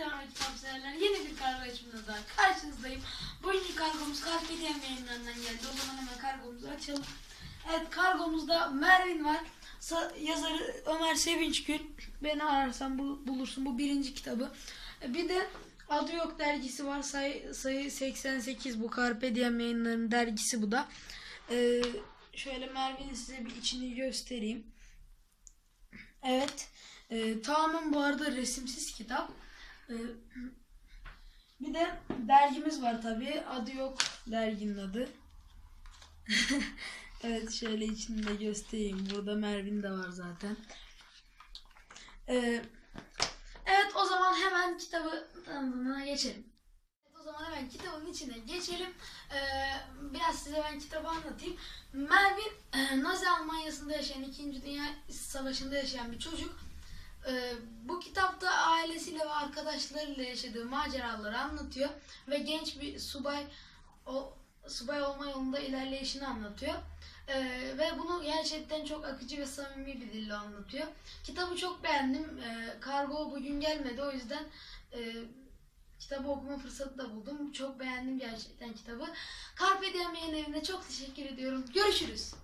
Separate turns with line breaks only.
devam kitap severler. Yeni bir kargo açımında daha karşınızdayım. Bugünkü kargomuz Carpe Diem geldi. O zaman hemen kargomuzu açalım. Evet kargomuzda Mervin var. Sa- yazarı Ömer Sevinçgül. Beni ararsan bul- bulursun. Bu birinci kitabı. E, Bir de Adı Yok dergisi var. Sayı, sayı 88 bu Carpe Diem yayınlarının dergisi bu da. Ee, şöyle Mervin'in size bir içini göstereyim. Evet. Ee, tamamen bu arada resimsiz kitap. Bir de dergimiz var tabii. Adı yok derginin adı. evet şöyle içini de göstereyim. Burada Mervin de var zaten. Ee, evet o zaman hemen kitabı tanıtımına geçelim. O zaman hemen kitabın içine geçelim. Ee, biraz size ben kitabı anlatayım. Mervin e, Nazi Almanya'sında yaşayan 2. Dünya Savaşı'nda yaşayan bir çocuk. Ee, bu kitapta ailesiyle arkadaşlarıyla yaşadığı maceraları anlatıyor ve genç bir subay o subay olma yolunda ilerleyişini anlatıyor. Ee, ve bunu gerçekten çok akıcı ve samimi bir dille anlatıyor. Kitabı çok beğendim. Ee, kargo bugün gelmedi o yüzden e, kitabı okuma fırsatı da buldum. Çok beğendim gerçekten kitabı. Carpe Diem evine çok teşekkür ediyorum. Görüşürüz.